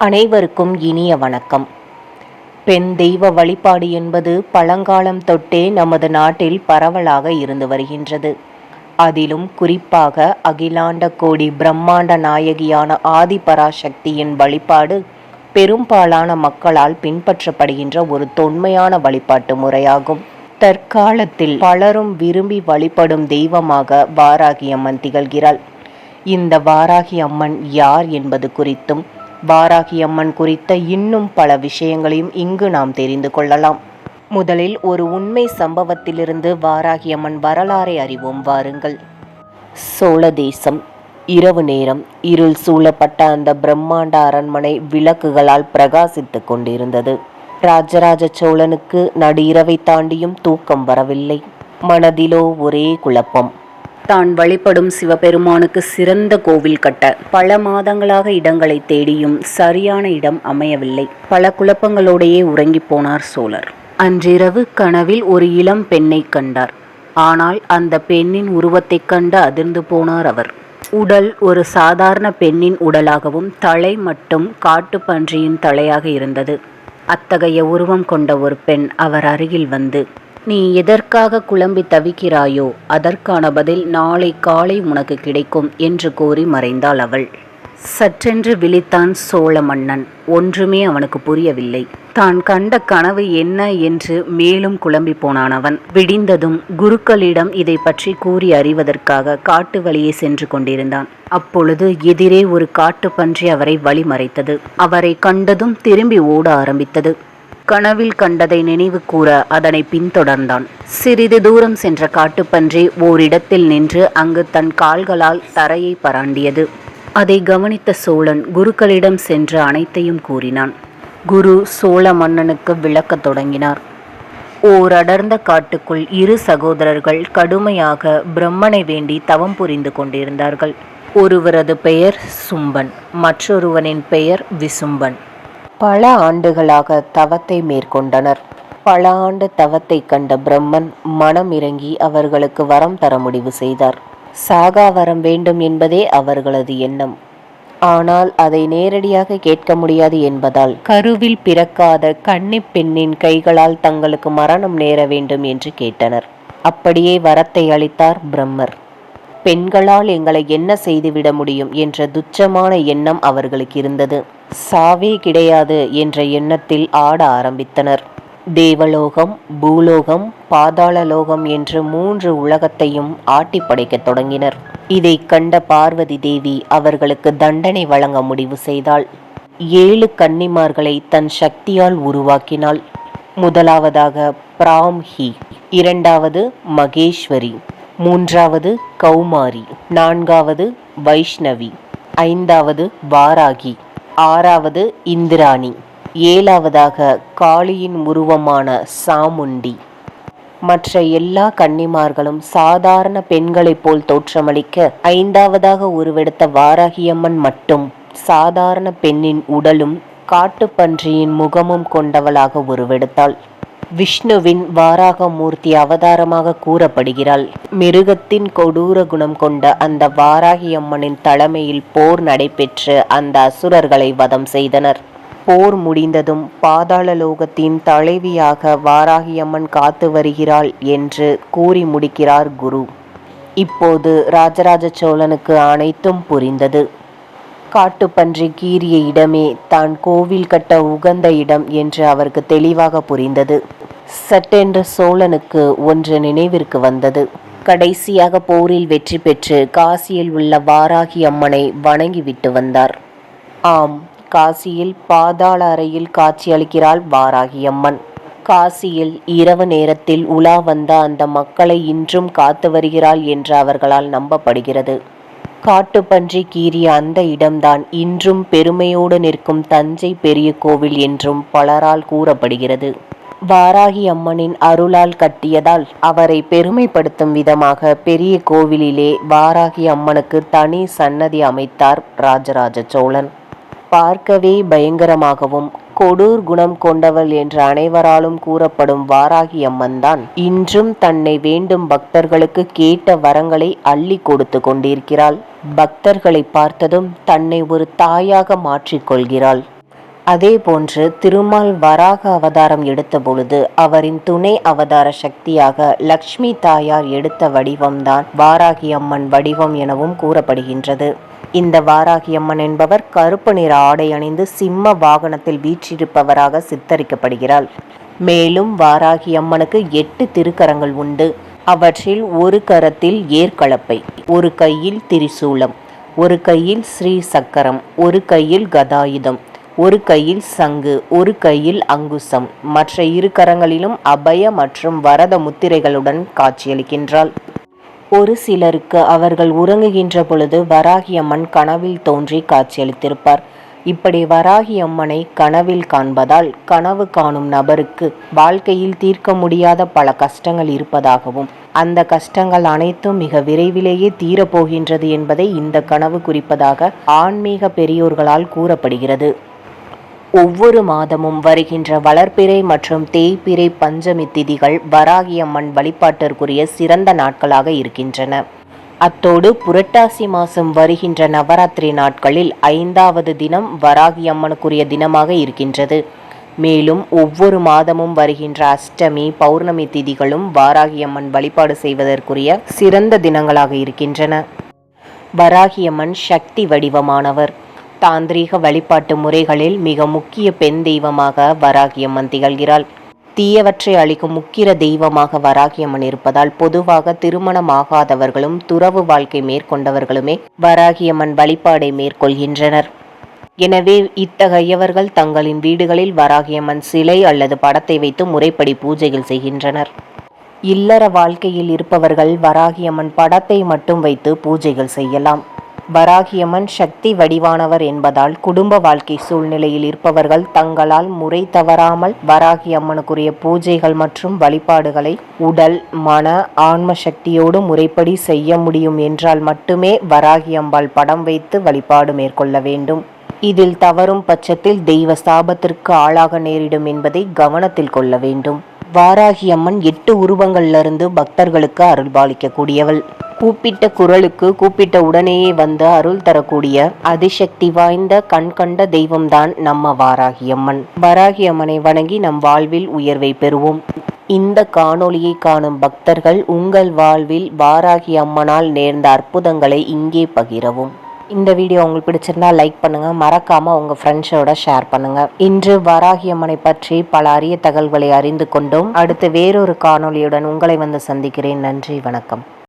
அனைவருக்கும் இனிய வணக்கம். பெண் தெய்வ வழிபாடு என்பது பழங்காலம் தொட்டே நமது நாட்டில் பரவலாக இருந்து வருகின்றது. அதிலும் குறிப்பாக அகிலாண்ட கோடி பிரம்மாண்ட நாயகியான ஆதிபராசக்தியின் வழிபாடு பெரும்பாலான மக்களால் பின்பற்றப்படுகின்ற ஒரு தொன்மையான வழிபாட்டு முறையாகும். தற்காலத்தில் பலரும் விரும்பி வழிபடும் தெய்வமாக வாராகி அம்மன் திகழ்கிறாள். இந்த வாராகி அம்மன் யார் என்பது குறித்தும் வாராகி அம்மன் குறித்த இன்னும் பல விஷயங்களையும் இங்கு நாம் தெரிந்து கொள்ளலாம். முதலில் ஒரு உண்மை சம்பவத்திலிருந்து வாராகி அம்மன் வரலாறை அறிவோம் வாருங்கள். சோழ தேசம். இரவு நேரம் இருள் சூழப்பட்ட அந்த பிரம்மாண்ட அரண்மனை விளக்குகளால் பிரகாசித்துக் கொண்டிருந்தது. ராஜராஜ சோழனுக்கு நடு இரவை தாண்டியும் தூக்கம் வரவில்லை. மனதிலோ ஒரே குழப்பம். தான் வழிபடும் சிவபெருமானுக்கு சிறந்த கோவில் கட்ட. பல மாதங்களாக இடங்களை தேடியும் சரியான இடம் அமையவில்லை. பல குழப்பங்களோடையே உறங்கிப் போனார் சோழர். அன்றிரவு கனவில் ஒரு இளம் பெண்ணை கண்டார். ஆனால் அந்த பெண்ணின் உருவத்தைக் கண்டு அதிர்ந்து போனார் அவர். உடல் ஒரு சாதாரண பெண்ணின் உடலாகவும் தலை மட்டும் காட்டுப்பன்றியின் தலையாக இருந்தது. அத்தகைய உருவம் கொண்ட ஒரு பெண் அவர் அருகில் வந்து நீ எதற்காக குழம்பி தவிக்கிறாயோ அதற்கான பதில் நாளை காலை உனக்கு கிடைக்கும் என்று கூறி மறைந்தாள் அவள். சற்றென்று விழித்தான் சோழ மன்னன். ஒன்றுமே அவனுக்கு புரியவில்லை. தான் கண்ட கனவு என்ன என்று மேலும் குழம்பி போனான் அவன். விடிந்ததும் குருக்களிடம் இதை பற்றி கூறி அறிவதற்காக காட்டு வழியே சென்று கொண்டிருந்தான். அப்பொழுது எதிரே ஒரு காட்டு பன்றி அவரை வழிமறைத்தது. அவரை கண்டதும் திரும்பி ஓட ஆரம்பித்தது. கனவில் கண்டதை நினைவு கூற அதனை பின்தொடர்ந்தான். சிறிது தூரம் சென்ற காட்டுப்பன்றி ஓரிடத்தில் நின்று அங்கு தன் கால்களால் தரையை பராண்டியது. அதை கவனித்த சோழன் குருக்களிடம் சென்று அனைத்தையும் கூறினான். குரு சோழ மன்னனுக்கு விளக்கத் தொடங்கினார். ஓர் அடர்ந்த காட்டுக்குள் இரு சகோதரர்கள் கடுமையாக பிரம்மனை வேண்டி தவம் புரிந்து கொண்டிருந்தார்கள். ஒருவரது பெயர் சும்பன் மற்றொருவனின் பெயர் விசும்பன். பல ஆண்டுகளாக தவத்தை மேற்கொண்டனர். பல ஆண்டு தவத்தை கண்ட பிரம்மன் மனம் இறங்கி அவர்களுக்கு வரம் தர முடிவு செய்தார். சாகா வரம் வேண்டும் என்பதே அவர்களது எண்ணம். ஆனால் அதை நேரடியாக கேட்க முடியாது என்பதால் கருவில் பிறக்காத கன்னி பெண்ணின் கைகளால் தங்களுக்கு மரணம் நேர வேண்டும் என்று கேட்டனர். அப்படியே வரத்தை அளித்தார் பிரம்மர். பெண்களால் எங்களை என்ன செய்துவிட முடியும் என்ற துச்சமான எண்ணம் அவர்களுக்கு இருந்தது. சாவே கிடையாது என்ற எண்ணத்தில் ஆட ஆரம்பித்தனர். தேவலோகம் பூலோகம் பாதாளலோகம் என்று மூன்று உலகத்தையும் ஆட்டி படைக்கத் தொடங்கினர். இதை கண்ட பார்வதி தேவி அவர்களுக்கு தண்டனை வழங்க முடிவு செய்தாள். ஏழு கன்னிமார்களை தன் சக்தியால் உருவாக்கினாள். முதலாவதாக பிராம்ஹி இரண்டாவது மகேஸ்வரி மூன்றாவது கௌமாரி. நான்காவது வைஷ்ணவி. ஐந்தாவது வாராகி. ஆறாவது இந்திராணி. ஏழாவதாக காளியின் உருவமான சாமுண்டி. மற்ற எல்லா கன்னிமார்களும் சாதாரண பெண்களைப் போல் தோற்றமளிக்க ஐந்தாவதாக உருவெடுத்த வாராகியம்மன் மட்டும் சாதாரண பெண்ணின் உடலும் காட்டுப்பன்றியின் முகமும் கொண்டவளாக உருவெடுத்தாள். விஷ்ணுவின் வாராகமூர்த்தி அவதாரமாக கூறப்படுகிறாள். மிருகத்தின் கொடூர குணம் கொண்ட அந்த வாராகி அம்மனின் தலைமையில் போர் நடைபெற்று அந்த அசுரர்களை வதம் செய்தனர். போர் முடிந்ததும் பாதாள லோகத்தின் தலைவியாக வாராகியம்மன் காத்து வருகிறாள் என்று கூறி முடிக்கிறார் குரு. இப்போது ராஜராஜ சோழனுக்கு அனைத்தும் புரிந்தது. காட்டுப்பன்றி கீறிய இடமே தான் கோவில் கட்ட உகந்த இடம் என்று அவருக்கு தெளிவாக புரிந்தது. சட்டென்ற சோழனுக்கு ஒன்று நினைவிற்கு வந்தது. கடைசியாக போரில் வெற்றி பெற்று காசியில் உள்ள வாராகி அம்மனை வணங்கிவிட்டு வந்தார். ஆம் காசியில் பாதாள அறையில் காட்சியளிக்கிறாள் வாராகி அம்மன். காசியில் இரவு நேரத்தில் உலா வந்த அந்த மக்களை இன்றும் காத்து வருகிறாள் என்று அவர்களால் நம்பப்படுகிறது. காட்டுப்பன்றி கீறிய அந்த இடம்தான். இன்றும் பெருமையோடு நிற்கும் தஞ்சை பெரிய கோவில் என்றும் பலரால் கூறப்படுகிறது. வாராகி அம்மனின் அருளால் கட்டியதால் அவரை பெருமைப்படுத்தும் விதமாக பெரிய கோவிலிலே வாராகி அம்மனுக்கு தனி சன்னதி அமைத்தார் ராஜராஜ சோழன். பார்க்கவே பயங்கரமாகவும் கொடூர் குணம் கொண்டவள் என்று அனைவராலும் கூறப்படும் வாராகி அம்மன்தான் இன்றும் தன்னை வேண்டும் பக்தர்களுக்கு கேட்ட வரங்களை அள்ளி கொடுத்து கொண்டிருக்கிறாள். பக்தர்களை பார்த்ததும் தன்னை ஒரு தாயாக மாற்றிக்கொள்கிறாள் அதேபோன்று திருமால் வராக அவதாரம் எடுத்த பொழுது அவரின் துணை அவதார சக்தியாக லக்ஷ்மி தாயார் எடுத்த வடிவம்தான் வாராகி அம்மன் வடிவம் எனவும் கூறப்படுகின்றது. இந்த வாராகியம்மன் என்பவர் கருப்பு நிற ஆடை அணிந்து சிம்ம வாகனத்தில் வீற்றிருப்பவராக சித்தரிக்கப்படுகிறாள் மேலும் வாராகி அம்மனுக்கு எட்டு திருக்கரங்கள் உண்டு. அவற்றில் ஒரு கரத்தில் ஏற்களப்பை ஒரு கையில் திரிசூலம் ஒரு கையில் ஸ்ரீ சக்கரம் ஒரு கையில் கதாயுதம் ஒரு கையில் சங்கு ஒரு கையில் அங்குசம் மற்ற இரு கரங்களிலும் அபய மற்றும் வரத முத்திரைகளுடன் காட்சியளிக்கின்றாள். ஒரு சிலருக்கு அவர்கள் உறங்குகின்ற பொழுது வராகி அம்மன் கனவில் தோன்றி காட்சியளித்திருப்பார். இப்படி வராகி அம்மனை கனவில் காண்பதால் கனவு காணும் நபருக்கு வாழ்க்கையில் தீர்க்க முடியாத பல கஷ்டங்கள் இருப்பதாகவும் அந்த கஷ்டங்கள் அனைத்தும் மிக விரைவிலேயே தீரப்போகின்றது என்பதை இந்த கனவு குறிப்பதாக ஆன்மீக பெரியோர்களால் கூறப்படுகிறது. ஒவ்வொரு மாதமும் வருகின்ற வளர்ப்பிறை மற்றும் தேய்பிறை பஞ்சமி திதிகள் வராகியம்மன் வழிபாட்டிற்குரிய சிறந்த நாட்களாக இருக்கின்றன. அத்தோடு புரட்டாசி மாதம் வருகின்ற நவராத்திரி நாட்களில் ஐந்தாவது தினம் வராகி அம்மனுக்குரிய தினமாக இருக்கின்றது. மேலும் ஒவ்வொரு மாதமும் வருகின்ற அஷ்டமி பௌர்ணமி திதிகளும் வாராகியம்மன் வழிபாடு செய்வதற்குரிய சிறந்த தினங்களாக இருக்கின்றன. வராகியம்மன் சக்தி வடிவமானவர். தாந்திரீக வழிபாட்டு முறைகளில் மிக முக்கிய பெண் தெய்வமாக வராகியம்மன் திகழ்கிறாள். தீயவற்றை அளிக்கும் முக்கிய தெய்வமாக வராகியம்மன் இருப்பதால் பொதுவாக திருமணமாகாதவர்களும் துறவு வாழ்க்கை மேற்கொண்டவர்களுமே வராகியம்மன் வழிபாடை மேற்கொள்கின்றனர். எனவே இத்தகையவர்கள் தங்களின் வீடுகளில் வராகியம்மன் சிலை அல்லது படத்தை வைத்து முறைப்படி பூஜைகள் செய்கின்றனர். இல்லற வாழ்க்கையில் இருப்பவர்கள் வராகியம்மன் படத்தை மட்டும் வைத்து பூஜைகள் செய்யலாம். வராகியம்மன் சக்தி வடிவானவர் என்பதால் குடும்ப வாழ்க்கை சூழ்நிலையில் இருப்பவர்கள் தங்களால் முறை தவறாமல் வராகியம்மனுக்குரிய பூஜைகள் மற்றும் வழிபாடுகளை உடல் மன ஆன்ம சக்தியோடு முறைப்படி செய்ய முடியும் என்றால் மட்டுமே வராகியம்பாள் படம் வைத்து வழிபாடு மேற்கொள்ள வேண்டும். இதில் தவறும் பட்சத்தில் தெய்வ சாபத்திற்கு ஆளாக நேரிடும் என்பதை கவனத்தில் கொள்ள வேண்டும். வாராகி அம்மன் எட்டு உருவங்களிலிருந்து பக்தர்களுக்கு அருள்பாலிக்கக்கூடியவள். கூப்பிட்ட குரலுக்கு கூப்பிட்ட உடனேயே வந்து அருள் தரக்கூடிய அதிசக்தி வாய்ந்த கண் கண்ட தெய்வம்தான் நம்ம வாராகியம்மன். வாராகியம்மனை வணங்கி நம் வாழ்வில் உயர்வை பெறுவோம். இந்த காணொளியை காணும் பக்தர்கள் உங்கள் வாழ்வில் வாராகி அம்மனால் நேர்ந்த அற்புதங்களை இங்கே பகிரவும். இந்த வீடியோ உங்களுக்கு பிடிச்சிருந்தா லைக் பண்ணுங்க. மறக்காம உங்க ஃப்ரெண்ட்ஸோட ஷேர் பண்ணுங்க. இன்று வராகி அம்மனை பற்றி பல அரிய தகவல்களை அறிந்து கொண்டோம். அடுத்து வேறொரு காணொளியுடன் உங்களை வந்து சந்திக்கிறேன். நன்றி வணக்கம்.